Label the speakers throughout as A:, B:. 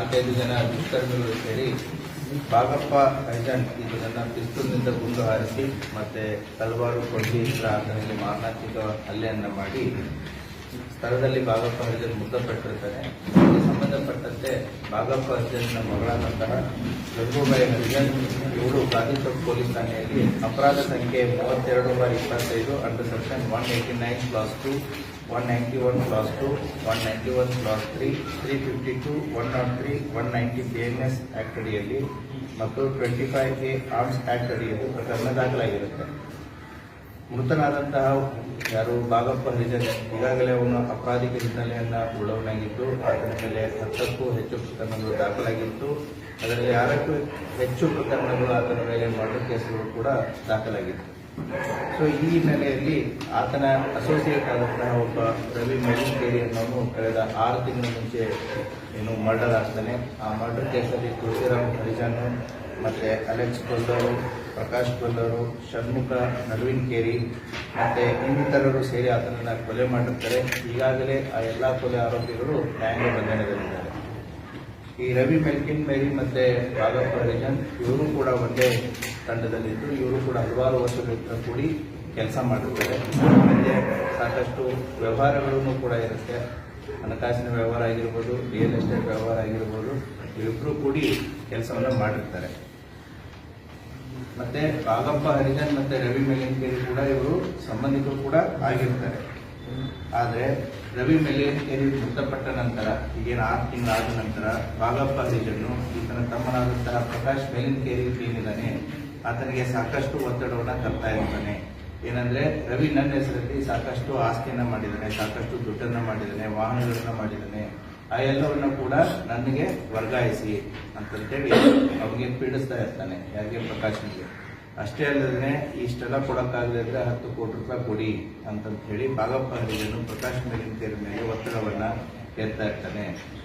A: ನಾಲ್ಕೈದು ಜನ ದುಷ್ಕರ್ಮಿಗಳು ಸೇರಿ ಬಾಗಪ್ಪ ಇದು ನನ್ನ ಪಿಸ್ತೂಲ್ನಿಂದ ಗುಂಡು ಹಾರಿಸಿ ಮತ್ತೆ ತಲವಾರು ಕೊಂಡಿ ಆತನಿಗೆ ಮಾರಣಾಂತಿಕ ಹಲ್ಲೆಯನ್ನು ಮಾಡಿ ಸ್ಥಳದಲ್ಲಿ ಬಾಗಪ್ಪ ಹರಿಜನ್ ಮೃತಪಟ್ಟಿರ್ತಾರೆ ಸಂಬಂಧಪಟ್ಟಂತೆ ಬಾಗಪ್ಪ ಹರಿಜನ್ನ ಮಗಳಾದಂತಹ ಲಘುಬಾಯಿ ಹರಿಜನ್ ಇವರು ಗಾಂಧಿಚೌಕ್ ಪೊಲೀಸ್ ಠಾಣೆಯಲ್ಲಿ ಅಪರಾಧ ಸಂಖ್ಯೆ ಮೂವತ್ತೆರಡು ಬಾರಿ ಇಪ್ಪತ್ತೈದು under section one eighty nine clause two one ninety one clause two one ninety one clause three three fifty two one not three one ninety B N S act ಅಡಿಯಲ್ಲಿ ಮತ್ತು twenty five A arms act ಅಡಿಯಲ್ಲಿ ಪ್ರಕರಣ ದಾಖಲಾಗಿರುತ್ತೆ. ಮೃತನಾದಂತಹ ಯಾರು ಬಾಗಪ್ಪ ಹರಿಜನ್ ಈಗಾಗಲೇ ಅವನು ಅಪರಾಧಿಕ ಹಿನ್ನೆಲೆಯನ್ನು ಉಳ್ಳವನಾಗಿದ್ದು, ಅದರ ಮೇಲೆ ಹತ್ತಕ್ಕೂ ಹೆಚ್ಚು ಪ್ರಕರಣಗಳು ದಾಖಲಾಗಿತ್ತು. ಅದರಲ್ಲಿ ಯಾರಕ್ಕೂ ಹೆಚ್ಚು ಪ್ರಕರಣಗಳು ಆತನ ಮೇಲೆ ಮರ್ಡರ್ ಕೇಸ್ಗಳು ಕೂಡ ದಾಖಲಾಗಿತ್ತು. ಸೊ ಈ ಹಿನ್ನೆಲೆಯಲ್ಲಿ ಆತನ ಅಸೋಸಿಯೇಟ್ ಆದಂತಹ ಒಬ್ಬ ರವಿ ಮೆಲಿಂಕೇರಿ ಅನ್ನೋನು ಕಳೆದ ಆರು ತಿಂಗಳ ಮುಂಚೆ ಏನು ಮರ್ಡರ್ ಆಗ್ತಾನೆ. ಆ ಮರ್ಡರ್ ಕೇಸಲ್ಲಿ ತುಳಸಿರಾಮ್ ಹರಿಜನ್ ಮತ್ತೆ ಅಲೆಕ್ಸ್ ಕೊಲ್ಲರು ಪ್ರಕಾಶ್ ಕೊಲ್ಲರು ಷಣ್ಮುಖ ಕೇರಿ, ಮತ್ತೆ ಇನ್ನಿತರರು ಸೇರಿ ಆತನನ್ನ ಕೊಲೆ ಮಾಡಿರ್ತಾರೆ. ಈಗಾಗಲೇ ಆ ಎಲ್ಲಾ ಕೊಲೆ ಆರೋಪಿಗಳು ನ್ಯಾಯಾಂಗ ಬಂಧನದಲ್ಲಿದ್ದಾರೆ. ಈ ರವಿ ಮೆಲ್ಕಿನ್, ಮೇರಿ ಮತ್ತೆ ಬಾಗಪ್ಪ ಹರಿಜನ್ ಇವರು ಕೂಡ ಒಂದೇ ತಂಡದಲ್ಲಿದ್ದು, ಇವರು ಕೂಡ ಹಲವಾರು ವರ್ಷಗಳಿಂದ ಕೂಡಿ ಕೆಲಸ ಮಾಡಿರ್ತಾರೆ ಮತ್ತೆ ಸಾಕಷ್ಟು ವ್ಯವಹಾರಗಳನ್ನು ಕೂಡ ಇರುತ್ತೆ. ಹಣಕಾಸಿನ ವ್ಯವಹಾರ ಆಗಿರ್ಬೋದು, ರಿಯಲ್ ಎಸ್ಟೇಟ್ ವ್ಯವಹಾರ ಆಗಿರ್ಬೋದು ಇವರಿಬ್ಬರು ಕೂಡಿ ಕೆಲಸವನ್ನು ಮಾಡಿರ್ತಾರೆ. ಮತ್ತೆ ಬಾಗಪ್ಪ ಹರಿಜನ್ ಮತ್ತೆ ರವಿ ಮೆಲಿಂಕೇರಿ ಕೂಡ ಇವರು ಸಂಬಂಧಿಕರು ಕೂಡ ಆಗಿರ್ತಾರೆ. ಆದ್ರೆ ರವಿ ಮೆಲಿಂಕೇರಿ ಮೃತಪಟ್ಟ ನಂತರ, ಈಗೇನು ಆರು ತಿಂಗಳಾದ ನಂತರ ಬಾಗಪ್ಪ ಹರಿಜನ್ನು ಈತನ ತಮ್ಮನಾದಂತಹ ಪ್ರಕಾಶ್ ಮೆಲಿಂಕೇರಿ ಏನಿದ್ದಾನೆ ಆತನಿಗೆ ಸಾಕಷ್ಟು ಒತ್ತಡವನ್ನ ತರ್ತಾ ಇರ್ತಾನೆ ಏನಂದ್ರೆ ರವಿ ನನ್ನ ಹೆಸರಲ್ಲಿ ಸಾಕಷ್ಟು ಆಸ್ತಿಯನ್ನ ಮಾಡಿದ್ದಾನೆ ಸಾಕಷ್ಟು ದುಡ್ಡನ್ನ ಮಾಡಿದ್ದಾನೆ ವಾಹನಗಳನ್ನ ಮಾಡಿದ್ದಾನೆ ಆ ಎಲ್ಲವನ್ನ ಕೂಡ ನನಗೆ ವರ್ಗಾಯಿಸಿ ಅಂತಂತೇಳಿ ಅವನಿಗೆ ಪೀಡಿಸ್ತಾ ಇರ್ತಾನೆ, ಯಾರಿಗೆ? ಪ್ರಕಾಶ್ನಿಗೆ. ಅಷ್ಟೇ ಅಲ್ಲದೆ ಇಷ್ಟೆಲ್ಲ ಕೊಡಕ್ಕಾಗದೆ ಇದ್ರೆ ಹತ್ತು ಕೋಟಿ ರೂಪಾಯಿ ಕೊಡಿ ಅಂತಂತ ಹೇಳಿ ಬಾಗಪ್ಪ ಹರಿಜನು ಪ್ರಕಾಶ್ ಮೇಲಿನ ಮೇಲೆ ಒತ್ತಡವನ್ನ ಎತ್ತಾ ಇರ್ತಾನೆ.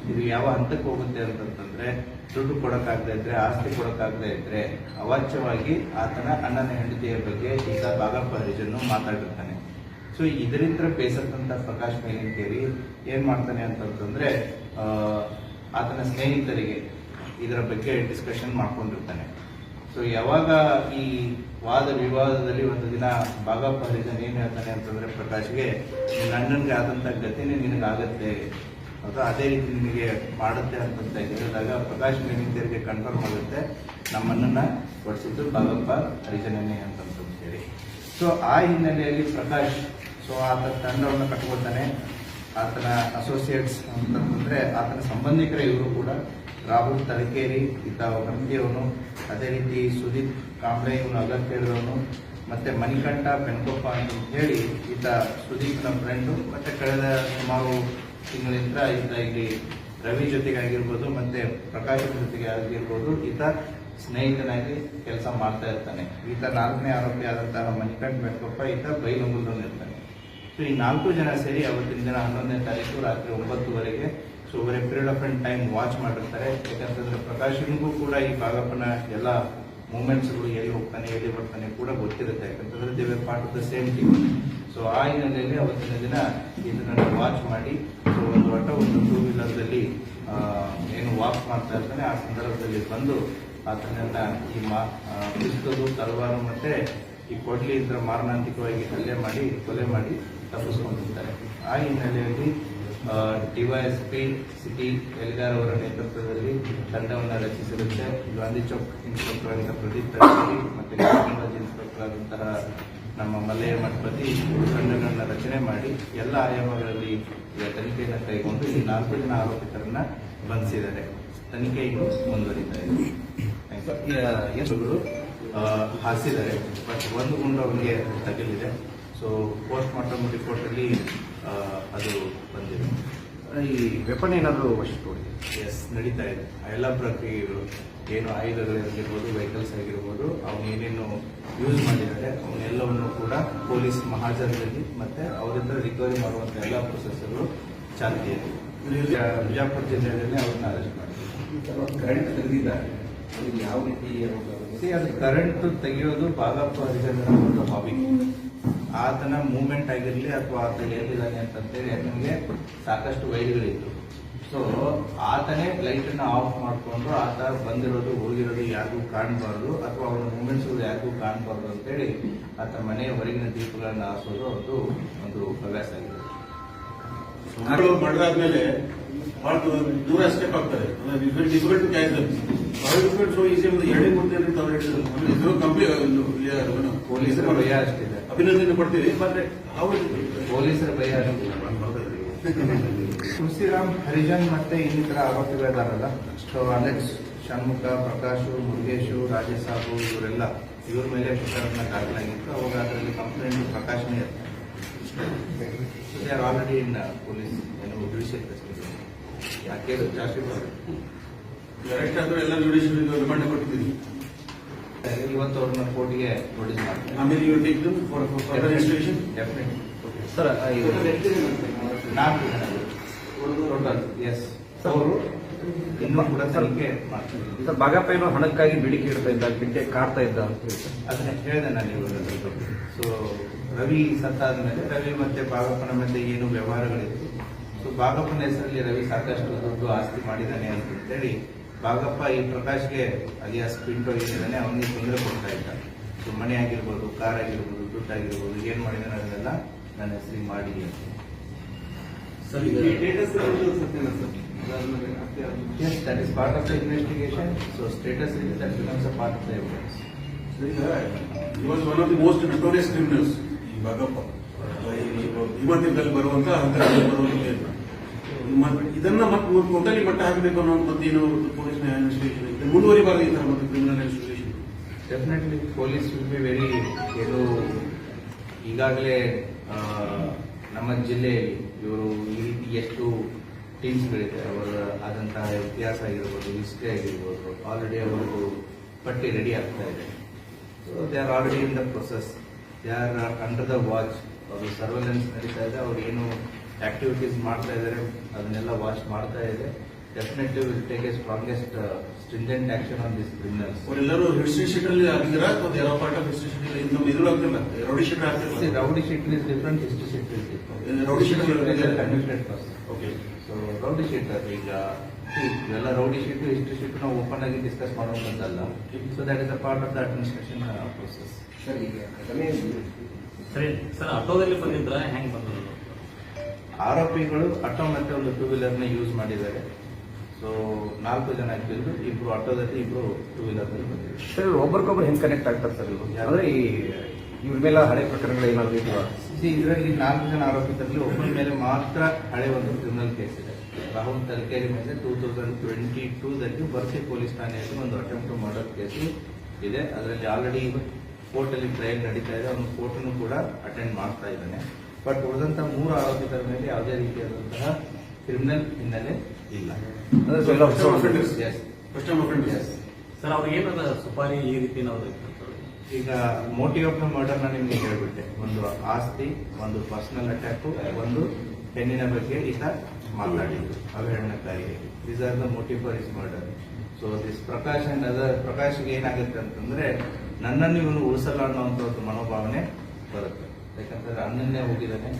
A: ಇದು ಯಾವ ಹಂತಕ್ಕೆ ಹೋಗುತ್ತೆ ಅಂತಂತಂದ್ರೆ, ದುಡ್ಡು ಕೊಡಕ್ಕಾಗದೆ ಇದ್ರೆ, ಆಸ್ತಿ ಕೊಡಕ್ಕಾಗದೆ ಇದ್ರೆ ಅವಾಚ್ಯವಾಗಿ ಆತನ ಅಣ್ಣನ ಹೆಂಡತಿಯ ಬಗ್ಗೆ ಈಗ ಭಾಗಪ್ಪ ಹರಿಜನು ಮಾತಾಡಿರ್ತಾನೆ. ಸೊ ಇದರಿಂದ ಬೇಸತ್ತಂತ ಪ್ರಕಾಶ್ ಮೇಲಿಂಕೇರಿ ಏನ್ ಮಾಡ್ತಾನೆ ಅಂತಂದ್ರೆ ಆತನ ಸ್ನೇಹಿತರಿಗೆ ಇದರ ಬಗ್ಗೆ ಡಿಸ್ಕಷನ್ ಮಾಡ್ಕೊಂಡಿರ್ತಾನೆ. ಸೊ ಯಾವಾಗ ಈ ವಾದ ವಿವಾದದಲ್ಲಿ ಒಂದು ದಿನ ಬಾಗಪ್ಪ ಹರಿಜನ್ ಏನ್ ಹೇಳ್ತಾನೆ ಅಂತಂದ್ರೆ, ಪ್ರಕಾಶ್ಗೆ ನಿನ್ನ ಅಣ್ಣನ್ಗೆ ಆದಂತ ಗತಿನೇ ನಿನಗಾಗತ್ತೆ. ಅಥವಾ ಅದೇ ರೀತಿ ನಿನಗೆ ಮಾಡುತ್ತೆ ಅಂತಂತ ಹೇಳಿದಾಗ ಪ್ರಕಾಶ್ ಮೇಲಿಂದರಿಗೆ ಕನ್ಫರ್ಮ್ ಆಗುತ್ತೆ ನಮ್ಮನ್ನ ಕೊಡಿಸಿದ್ದು ಬಾಗಪ್ಪ ಹರಿಜನನೇ ಅಂತಂತ ಹೇಳಿ. ಸೊ ಆ ಹಿನ್ನೆಲೆಯಲ್ಲಿ ಪ್ರಕಾಶ್ ಸೊ ಆತ ತಂಡವನ್ನು ಕಟ್ಕೊಳ್ತಾನೆ ಆತನ ಅಸೋಸಿಯೇಟ್ಸ್ ಅಂತಂದ್ರೆ ಆತನ ಸಂಬಂಧಿಕರ ಇವರು ಕೂಡ. ರಾಹುಲ್ ತಲಕೇರಿ ಇದ್ದ ಗಂಭೀರವನು ಅದೇ ರೀತಿ ಸುದೀಪ್ ಕಾಂಬ್ಳೆ ಇವನು ಅಗತ್ಯದವನು ಮತ್ತೆ ಮಣಿಕಂಠ ಪೆನ್ಕೊಪ್ಪ ಅಂತ ಹೇಳಿ ಈತ ಸುದೀಪ್ನ ಫ್ರೆಂಡು ಮತ್ತೆ ಕಳೆದ ಸುಮಾರು ತಿಂಗಳಿಂದ ಈತ ಇಲ್ಲಿ ರವಿ ಜೊತೆಗೆ ಆಗಿರ್ಬೋದು ಮತ್ತೆ ಪ್ರಕಾಶ್ ಜೊತೆಗೆ ಆಗಿರ್ಬೋದು. ಈತ ಸ್ನೇಹಿತನಾಗಿ ಕೆಲಸ ಮಾಡ್ತಾ ಇರ್ತಾನೆ. ಈತ ನಾಲ್ಕನೇ ಆರೋಪಿ ಆದಂತಹ ಮಣಿಕಂಠ ಪೆನ್ಕೊಪ್ಪ, ಈತ ಇರ್ತಾನೆ ಸೊ ಈ ನಾಲ್ಕು ಜನ ಸೇರಿ ಅವತ್ತಿನ ದಿನ ಹನ್ನೊಂದನೇ ತಾರೀಕು ರಾತ್ರಿ ಒಂಬತ್ತುವರೆಗೆ so over period of time time watch ಮಾಡಿರ್ತಾರೆ. ಯಾಕಂತಂದ್ರೆ ಪ್ರಕಾಶನಿಗೂ ಕೂಡ ಈ ಬಾಗಪ್ಪನ ಎಲ್ಲ ಮೂಮೆಂಟ್ಸ್ಗಳು ಎಲ್ಲಿ ಹೋಗ್ತಾನೆ, ಎಲ್ಲಿ ಬರ್ತಾನೆ ಕೂಡ ಗೊತ್ತಿರುತ್ತೆ. ಯಾಕಂತಂದ್ರೆ ದೇವೇ part of the same team so ಆ ಹಿನ್ನೆಲೆಯಲ್ಲಿ ಅವತ್ತಿನ ದಿನ ಇದನ್ನ ವಾಚ್ ಮಾಡಿ ಸೊ ಒಂದು ಒಟ್ಟ ಒಂದು ಟೂ ವೀಲರ್ದಲ್ಲಿ ಏನು ವಾಕ್ ಮಾಡ್ತಾ ಇರ್ತಾನೆ. ಆ ಸಂದರ್ಭದಲ್ಲಿ ಬಂದು ಆತನನ್ನ ಈ ಮಾ ಪಿಸ್ತಲು ತಲವಾರು ಮತ್ತೆ ಈ ಕೊಡ್ಲಿಯಿಂದ ಮಾರಣಾಂತಿಕವಾಗಿ ಹಲ್ಲೆ ಮಾಡಿ, ಕೊಲೆ ಮಾಡಿ ತಪ್ಪಿಸ್ಕೊಂಡಿರ್ತಾರೆ ಆ ಹಿನ್ನೆಲೆಯಲ್ಲಿ ಡಿವೈಎಸ್ಪಿ ಸಿಟಿ ಎಲ್ಗಾರ್ ಅವರ ನೇತೃತ್ವದಲ್ಲಿ ತಂಡವನ್ನು ರಚಿಸಿರುತ್ತೆ. ಗಾಂಧಿ ಚೌಕ್ ಇನ್ಸ್ಪೆಕ್ಟರ್ ಆಗಿದ್ದ ಪ್ರದೀಪ್ ತರಕಾರಿ ಮತ್ತೆ ಟೆಕ್ನಾಲಜಿ ಇನ್ಸ್ಪೆಕ್ಟರ್ ಆದಂತಹ ನಮ್ಮ ಮಲ್ಲಯ್ಯ ಮಠಪತಿ ತಂಡಗಳನ್ನ ರಚನೆ ಮಾಡಿ ಎಲ್ಲ ಆಯಾಮಗಳಲ್ಲಿ ತನಿಖೆಯನ್ನು ಕೈಗೊಂಡು ಈ ನಾಲ್ಕು ಜನ ಆರೋಪಿತರನ್ನ ಬಂಧಿಸಿದ್ದಾರೆ. ತನಿಖೆ ಇನ್ನು ಮುಂದುವರಿತಾ ಇದೆ. ಹಾಸಿದ್ದಾರೆ. ಬಟ್ ಒಂದು ಗುಂಡು ಅವನಿಗೆ ತಗಲಿದೆ. ಸೊ ಪೋಸ್ಟ್ ಮಾರ್ಟಮ್ ರಿಪೋರ್ಟ್ ಅಲ್ಲಿ ಅದು ಬಂದಿದೆ.
B: ಈ ವೆಪನ್ ಏನಾದರೂ ವಶಕ್ಕೆ
A: ಎಸ್ ನಡೀತಾ ಇದೆ. ಆ ಎಲ್ಲ ಪ್ರಕ್ರಿಯೆಗಳು ಏನು ಆಯುಧಗಳಿರ್ಬೋದು ವೆಹಿಕಲ್ಸ್ ಆಗಿರ್ಬೋದು ಅವನು ಏನೇನು ಯೂಸ್ ಮಾಡಿದ್ದಾರೆ ಅವನ್ನೆಲ್ಲವನ್ನು ಕೂಡ ಪೊಲೀಸ್ ಮಹಾಜನದಲ್ಲಿ ಮತ್ತೆ ಅವರಿಂದ ರಿಕವರಿ ಮಾಡುವಂತ ಎಲ್ಲ ಪ್ರೊಸೆಸ್ಗಳು ಚಾಲ್ತಿಯಲ್ಲಿ ಬಿಜಾಪುರ ಜಿಲ್ಲೆಯಲ್ಲೇ ಅವ್ರನ್ನ ಅರೆಸ್ಟ್ ಮಾಡಿದ್ದಾರೆ
B: ಕರೆಂಟ್ ತೆಗೆದಿದ್ದಾರೆ. ಯಾವ ರೀತಿ
A: ಅದು ಕರೆಂಟ್ ತೆಗೆಯೋದು ಬಾಗಪ್ಪ ಹರಿಜನರ ಒಂದು ಹಾಬಿ ಆತನ ಮೂವ್ಮೆಂಟ್ ಆಗಿರಲಿ ಅಥವಾ ಆತ ಎಲ್ಲಿದ್ದಾನೆ ಅಂತಂತೇಳಿ ನಮಗೆ ಸಾಕಷ್ಟು ವೈರ್ಗಳಿತ್ತು. ಸೊ ಆತನೇ ಲೈಟ್ ಅನ್ನ ಆಫ್ ಮಾಡಿಕೊಂಡು ಆತ ಬಂದಿರೋದು, ಹೋಗಿರೋದು ಯಾರಿಗೂ ಕಾಣಬಾರ್ದು, ಅಥವಾ ಅವನ ಮೂಮೆಂಟ್ಸ್ ಯಾರಿಗೂ ಕಾಣಬಾರ್ದು ಅಂತೇಳಿ ಆತ ಮನೆಯ ಹೊರಗಿನ ದೀಪಗಳನ್ನ ಹಾಸೋದು ಅದು ಒಂದು ಹವ್ಯಾಸ ಆಗಿದೆ.
C: ಮಕ್ಕಳು ಮಡ್ದಾದ್ಮೇಲೆ ಬಹಳ ದೂರ ಸ್ಟೆಪ್ ಆಗ್ತದೆ ಡಿಫಿಕಲ್ಟ್ ಟು ಕ್ಯಾಚ್ ಬಹಳ ಡಿಫಿಕಲ್ಟ್ ಸೊ ಈಸಿ ಒಂದು ಹೇಳಿದ್ರು. ಕಂಪ್ಲೀಟ್
A: ಪೊಲೀಸರ ಭಯ ಅಷ್ಟಿದೆ.
C: ಅಭಿನಂದನೆ ಕೊಡ್ತೀವಿ ಮತ್ತೆ ಅವ್ರು
A: ಪೊಲೀಸರ ಭಯ ತುಳಸಿರಾಮ್ ಹರಿಜನ್ ಮತ್ತೆ ಇನ್ನಿತರ ಆರೋಪಿಗಳಿದಾರಲ್ಲ ಸೊ ಅಲೆಕ್ಸ್ ಷಣ್ಮುಖ ಪ್ರಕಾಶು ಮುರುಗೇಶು ರಾಜೇಶ್ ಸಾಬು ಇವರೆಲ್ಲ ಇವ್ರ ಮೇಲೆ ಪ್ರಕರಣ ದಾಖಲಾಗಿತ್ತು. ಅವಾಗ ಅದರಲ್ಲಿ ಕಂಪ್ಲೇಂಟ್ ಪ್ರಕಾಶನೇ ಇರ್ತಾರೆ ಆಲ್ರೆಡಿ ಇನ್ ಪೊಲೀಸ್ ಏನು ಜುಡಿಷಿಯಲ್ ಕಸ್ಟಡಿ ಯಾಕೆ ಜಾಸ್ತಿ
C: ಡೈರೆಕ್ಟ್ ಆದ್ರೆ ಎಲ್ಲ ಜುಡಿಷಿಯಲ್ ರಿಮಾಂಡ್ ಕೊಟ್ಟಿದ್ದೀವಿ
A: ಇವತ್ತು ಅವ್ರನ್ನ ಕೋರ್ಟಿಗೆ ನೋಟಿಸ್ ಮಾಡ್ತಾರೆ
C: ಆಮೇಲೆ ಇವರು take for further investigation
A: definite
B: sir
A: ನಾಲ್ಕು ಜನ. ಟೋಟಲ್ ಎಸ್ ಅವರು ಇನ್ನೂ ಕೂಡ ತನಿಖೆ ಮಾಡ್ತಾರೆ
B: ಸರ್ ಬಾಗಪ್ಪ ಏನೋ ಹಣಕ್ಕಾಗಿ ಬಿಡಿಕೆ ಇಡ್ತಾ ಇದ್ದ ಬಿಟ್ಟೆ ಕಾಡ್ತಾ ಇದ್ದ ಅಂತ ಹೇಳ್ತಾರೆ
A: ಅದನ್ನ ಹೇಳಿದೆ ನಾನು ಇವಾಗ ಸೊ ರವಿ ಸತ್ತಾದ ಮೇಲೆ ರವಿ ಮತ್ತೆ ಬಾಗಪ್ಪನ ಮಧ್ಯೆ ಏನು ವ್ಯವಹಾರಗಳಿತ್ತು. ಸೊ ಬಾಗಪ್ಪನ ಹೆಸರಲ್ಲಿ ರವಿ ಸಾಕಷ್ಟು ದುಡ್ಡು ಆಸ್ತಿ ಮಾಡಿದ್ದಾನೆ ಅಂತೇಳಿ ಬಾಗಪ್ಪ ಈ ಪ್ರಕಾಶ್ಗೆ ಅಲಿಯಾಸ್ ಪಿಂಟೋ ಏನಿದ್ದಾನೆ ಅವನಿಗೆ ತೊಂದರೆ ಕೊಡ್ತಾ ಇದ್ದ ಸೊ ಮನೆ ಆಗಿರ್ಬೋದು ಕಾರ್ ಆಗಿರ್ಬೋದು ದುಡ್ಡು ಆಗಿರ್ಬೋದು ಏನ್ ಮಾಡಿದಾನೆ ಅದನ್ನೆಲ್ಲ ನನ್ನ ಹೆಸರಿಗೆ ಮಾಡಿ ಅಂತ Yes, that is part of the investigation. So status is that becomes a part of the evidence.
C: ಈ was one of the most notorious criminals ಈ ಭಾಗಪ್ಪ ಹಿಮತಿರ್ಗಲ್ಲಿ ಬರುವಂತ ಹಂತದಲ್ಲಿ ಬರುವಂತ ಕೇಂದ್ರ. ಮ- ಇದನ್ನ ಮತ್ತೆ ಮಟ್ಟ ಹಾಕಬೇಕು ಅನ್ನೋ ಏನೋ ಪೊಲೀಸ್ ಇನ್ವೆಸ್ಟಿಗೇಷನ್ ಇದೆ ಮುಂದುವರಿಬಾರದು ಈ ತರ ಮತ್ತೆ criminal investigation
A: definitely police will be very ಏನು, ಈಗಾಗಲೇ ನಮ್ಮ ಜಿಲ್ಲೆಯಲ್ಲಿ ಇವರು ಈ ರೀತಿ ಎಷ್ಟು ಟೀಮ್ಸ್ಗಳಿದೆ ಅವರ ಆದಂತಹ ಇತಿಹಾಸ ಆಗಿರ್ಬೋದು ಹಿಸ್ಟ್ರಿ ಆಗಿರ್ಬೋದು ಆಲ್ರೆಡಿ ಅವರು ಪಟ್ಟಿ ರೆಡಿ ಆಗ್ತಾ ಇದೆ. So they are already in the process they are under the watch ಅವರು ಸರ್ವೆಲೆನ್ಸ್ ನಡೀತಾ ಇದೆ. ಅವ್ರು ಏನು ಆಕ್ಟಿವಿಟೀಸ್ ಮಾಡ್ತಾ ಇದ್ದಾರೆ ಅದನ್ನೆಲ್ಲ ವಾಚ್ ಮಾಡ್ತಾ ಇದೆ. Definitely will take a strongest stringent action on this criminals
C: ಅವರೆಲ್ಲರೂ ಹಿಸ್ಟ್ರಿ ಶೀಟ್ ಅಲ್ಲಿ ಆಗಿದ್ದೀರಾ? ಅಥವಾ ಯಾವ ಪಾರ್ಟ್ ಆಫ್ ಹಿಸ್ಟ್ರಿ ಶೀಟ್ ಇಂದ ಎದುರು ಆಗ್ತಿಲ್ಲ ರೌಡಿ ಶೀಟ್ ಆಗ್ತಿಲ್ಲ.
A: Rowdy sheet is different, history sheet is different.
C: Rowdy
A: convicted person.
C: Okay
A: so rowdy sheet ಅದು ಈಗ ಇವೆಲ್ಲ ರೌಡಿ ಶೀಟ್ ಹಿಸ್ಟ್ರಿ ಶೀಟ್ ನಾವು ಓಪನ್ ಆಗಿ discuss ಮಾಡುವಂತದ್ದಲ್ಲ so that is a part of the administration process
B: sir ಈಗ ಘಟನೆ
D: ಸರಿ sir ಆಟೋದಲ್ಲಿ ಬಂದಿದ್ರ ಹೆಂಗ್ ಬಂದ್ರು
A: ಆರೋಪಿಗಳು ಆಟೋ ಮತ್ತೆ ಒಂದು ಟೂ ವೀಲರ್ನ ಯೂಸ್ ಮಾಡಿದ್ದಾರೆ. ಸೊ ನಾಲ್ಕು ಜನ ಆಗ್ತಿದ್ರು ಇಬ್ರು ಆಟೋದಲ್ಲಿ ಇಬ್ರು ಟೂ ವೀಲರ್ನಲ್ಲಿ ಬಂದಿದ್ದಾರೆ.
B: ಸರ್ ಒಬ್ಬರಿಗೊಬ್ರು ಒಬ್ರಿಗೊಬ್ರು ಹೆಂಗ್ ಕನೆಕ್ಟ್ ಆಗ್ತಾರೆ ಸರ್ ಇವರು ಅಂದ್ರೆ ಈ ಇವ್ರ ಮೇಲೆ ಹಳೆ ಪ್ರಕರಣಗಳು ಏನಾದ್ರು ಇದೆಯಾ
A: ಇದರಲ್ಲಿ ನಾಲ್ಕು ಜನ ಆರೋಪಿತರಲ್ಲಿ ಒಬ್ಬರ ಮೇಲೆ ಮಾತ್ರ ಹಳೆ ಒಂದು ಕ್ರಿಮಿನಲ್ ಕೇಸ್ ಇದೆ. ರಾಹುಲ್ ತಲಕೇರಿ ಮೇಲೆ ಟೂ ತೌಸಂಡ್ ಟ್ವೆಂಟಿ ಟೂದಲ್ಲಿ ಬರ್ಸಿ ಪೊಲೀಸ್ ಠಾಣೆಯಲ್ಲಿ ಒಂದು ಅಟೆಂಪ್ಟ್ ಮರ್ಡರ್ ಕೇಸ್ ಇದೆ. ಅದರಲ್ಲಿ ಆಲ್ರೆಡಿ ಕೋರ್ಟಲ್ಲಿ ಟ್ರಯಲ್ ನಡೀತಾ ಇದೆ. ಅವನು ಕೋರ್ಟನ್ನು ಕೂಡ ಅಟೆಂಡ್ ಮಾಡ್ತಾ ಇದ್ದಾನೆ. ಬಟ್ ಉಳಿದಂತ ಮೂರು ಆರೋಪಿತರ ಮೇಲೆ ಯಾವುದೇ ರೀತಿಯಾದಂತಹ ಕ್ರಿಮಿನಲ್ ಹಿನ್ನೆಲೆ ಇಲ್ಲ.
D: ಸರ್ ಅವ್ರಿಗೆ ಏನದ ಸುಪಾರಿ ಈ ರೀತಿ ನಾವು
A: ಈಗ ಮೋಟಿವ್ ಆಫ್ ದ ಮರ್ಡರ್ ನಾನು ನಿಮ್ಗೆ ಹೇಳ್ಬಿಟ್ಟೆ. ಒಂದು ಆಸ್ತಿ ಒಂದು ಪರ್ಸನಲ್ ಅಟ್ಯಾಕ್ ಒಂದು ಹೆಣ್ಣಿನ ಬಗ್ಗೆ ಈತ ಮಾತಾಡಿದ್ರು ಅವಹೇಳನಕಾರಿಗೆ these are the motive for is murder so this Prakash and other ಪ್ರಕಾಶ್ಗೆ ಏನಾಗುತ್ತೆ ಅಂತಂದ್ರೆ ನನ್ನನ್ನು ಇವನು ಉಳಿಸಲ್ಲ ಒಂದು ಮನೋಭಾವನೆ ಬರುತ್ತೆ. ಯಾಕಂತಂದ್ರೆ ಅಣ್ಣನ್ನೇ ಹೋಗಿದ್ದಾನೆ.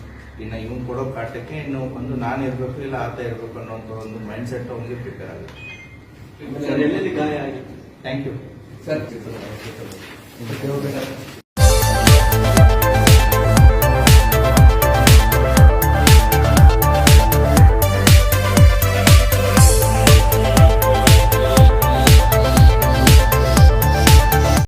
A: ಇನ್ನು ಇವನು ಕೊಡೋ ಕಾಟಕ್ಕೆ ಇನ್ನು ಒಂದು ನಾನು ಇರ್ಬೇಕು ಇಲ್ಲ ಆತ ಇರ್ಬೇಕು ಅನ್ನೋ ಒಂದು ಮೈಂಡ್ ಸೆಟ್ ಅವನಿಗೆ ಪ್ರಿಪೇರ್ ಆಗುತ್ತೆ.
D: ಎಲ್ಲೆಲ್ಲಿ ಗಾಯ ಆಗಿದೆ
A: ಥ್ಯಾಂಕ್ ಯು
B: ಸರ್